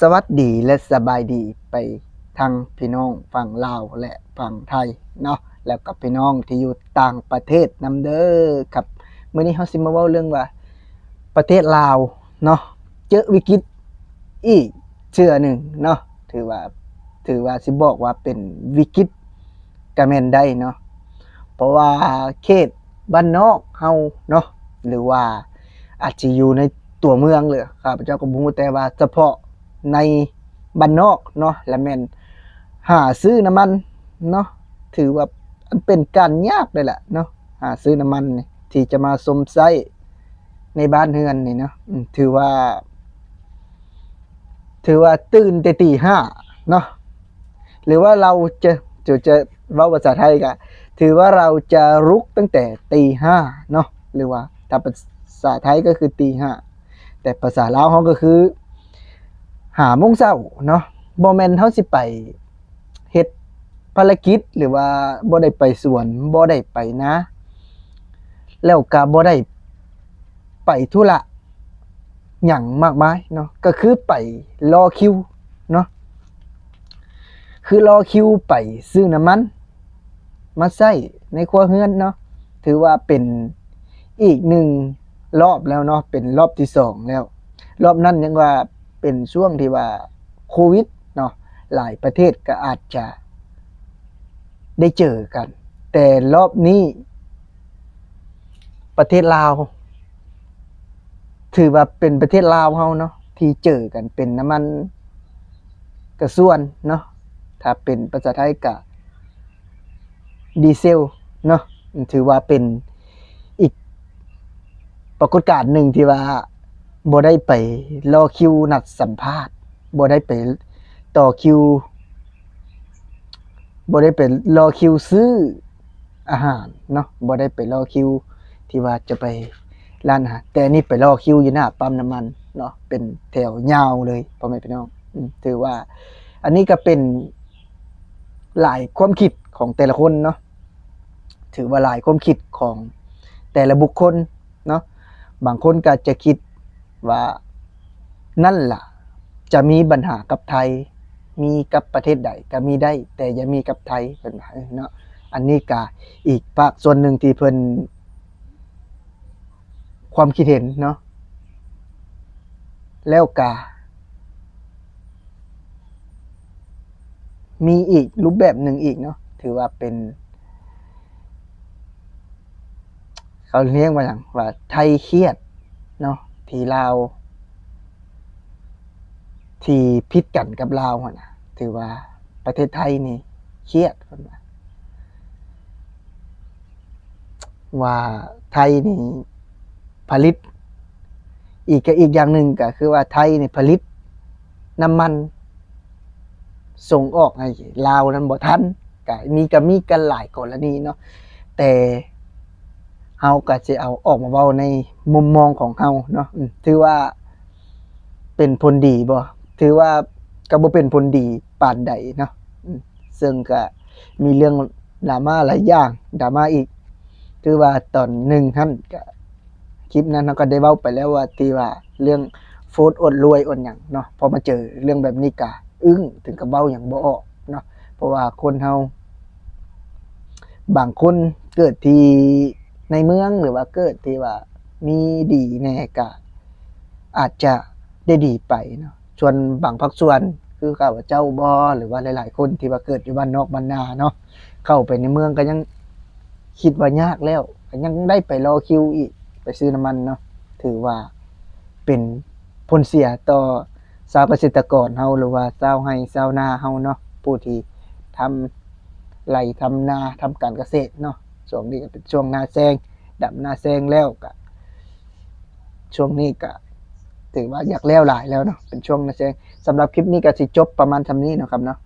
สวัสดีและสบายดีไปทางพี่น้องฝั่งลาวและฝั่งไทยเนาะแล้วก็พี่น้องที่อยู่ต่างประเทศนำเด้อครับมื้อนี้เฮาสิมาเว้าเรื่องว่า ประเทศลาวเนาะเจอวิกฤตอีกเชื่อหนึ่งเนาะถือว่าถือว่าสิบอกว่าเป็นวิกฤตก็แมนได้เนาะเพราะว่าเขตบ้านนอกเฮาเนาะหรือว่าอาจจะอยู่ในตัวเมืองเลยข้าพเจ้าก็บ่รู้แต่ว่าเฉพาะ ในบ้านนอกเนาะและแม่นหาซื้อน้ำมันเนาะถือว่ามันเป็นการยากเลยแหละเนาะหาซื้อน้ำมันที่จะมาสมไส้ในบ้านเฮือนนี่เนาะถือว่า ถือว่าตื่นแต่ตีห้าเนาะหรือว่าเราจะจะจะว่าภาษาไทยก็ถือว่าเราจะรุกตั้งแต่ตีห้าเนาะหรือว่าถ้าภาษาไทยก็คือตีห้าแต่ภาษาลาวเขาก็คือ หาโมงเช้าเนาะบ่แม่นเฮาสิไปเฮ็ดภารกิจหรือว่าบ่ได้ไปสวนบ่ได้ไปนะ แล้วก็บ่ได้ไปธุระอย่างมากมายเนาะก็คือไปรอคิวเนาะคือรอคิวไปซื้อน้ำมัน มาใส่ในครัวเฮือนเนาะถือว่าเป็นอีกหนึ่งรอบแล้วเนาะเป็นรอบที่สองแล้ว รอบนั้นยังว่า เป็นช่วงที่ว่าโควิดเนาะหลายประเทศก็อาจจะได้เจอกัน แต่รอบนี้ประเทศลาว ถือว่าเป็นประเทศลาวเฮาเนาะที่เจอกันเป็นน้ำมันกระส่วนเนาะถ้าเป็นภาษาไทยก็ดีเซลเนาะถือว่าเป็นอีกปรากฏการณ์หนึ่งที่ว่า บ่ได้ไปรอคิวนัดสัมภาษณ์บ่ได้ไปต่อคิวบ่ได้ไปรอคิวซื้ออาหารเนาะบ่ได้ไปรอคิว ที่ว่าจะไปร้านอาหารแต่นี่ไปรอคิวอยู่หน้าปั๊มน้ำมันเนาะเป็นแถวยาวเลยพ่อแม่พี่น้องถือว่า อันนี้ก็เป็นหลายความคิดของแต่ละคนเนาะถือว่าหลายความคิดของแต่ละบุคคลเนาะบางคนก็จะคิด ว่านั่นล่ะ จะมีปัญหากับไทย มีกับประเทศใดก็มีได้ แต่อย่ามีกับไทยเป็นว่าเนาะอันนี้ก็อีกภาคส่วนหนึ่งที่เพิ่นความคิดเห็นเนาะแล้วกามีอีกรูปแบบหนึ่งอีกเนาะถือว่าเป็น เขาเรียกว่าอย่างว่าไทยเครียดเนาะ ที่ลาวที่พิษกันกับลาวนะถือว่าประเทศไทยนี่เครียดเพิ่นว่าว่าไทยนี่ผลิต อีกก็อีกอย่างหนึ่งก็คือว่าไทยนี่ผลิตน้ำมัน ส่งออกให้ลาวนั้นบ่ทันก็มีก็มีกันหลายกรณีเนาะแต่ เฮาก็สิเอาออกมาเว้าในมุมมองของเฮาเนาะถือว่าเป็นผลดีบ่ถือว่าก็บ่เป็นผลดีปานใดเนาะซึ่งก็มีเรื่องดราม่าหลายอย่างดราม่าอีก ถือว่าตอนหนึ่งท่านก็คลิปนั้นเราก็ได้เว้าไปแล้วว่าที่ว่าเรื่องโฟดอดรวยอดหยังเนาะพอมาเจอเรื่องแบบนี้กะอึ้งถึงกับเว้าอย่างบ่ออกเนาะเพราะว่าคนเฮาบางคนเกิดที่ ในเมืองหรือว่าเกิดที่ว่ามีดีแน่ก็อาจจะได้ดีไปเนาะส่วนบางภาคส่วนคือข้าพเจ้าบ่หรือว่าหลาย ๆ คนที่ว่าเกิดอยู่บ้านนอกบ้านนาเนาะเข้าไปในเมืองก็ยังคิดว่ายากแล้วยังได้ไปรอคิวอีกไปซื้อน้ำมันเนาะถือว่าเป็นผลเสียต่อชาวเกษตรกรเฮาหรือว่าชาวไร่ชาวนาเฮาเนาะผู้ที่ทำไรทำนาทำการเกษตรเนาะ ช่วงนี้ก็เป็นช่วงหน้าแซงดำนาแซงแล้วก็ช่วงนี้ก็ถือว่าอยากแล้วหลายแล้วเนาะเป็นช่วงหน้าแซงสำหรับคลิปนี้ก็สิจบประมาณทำนี้นะครับเนาะ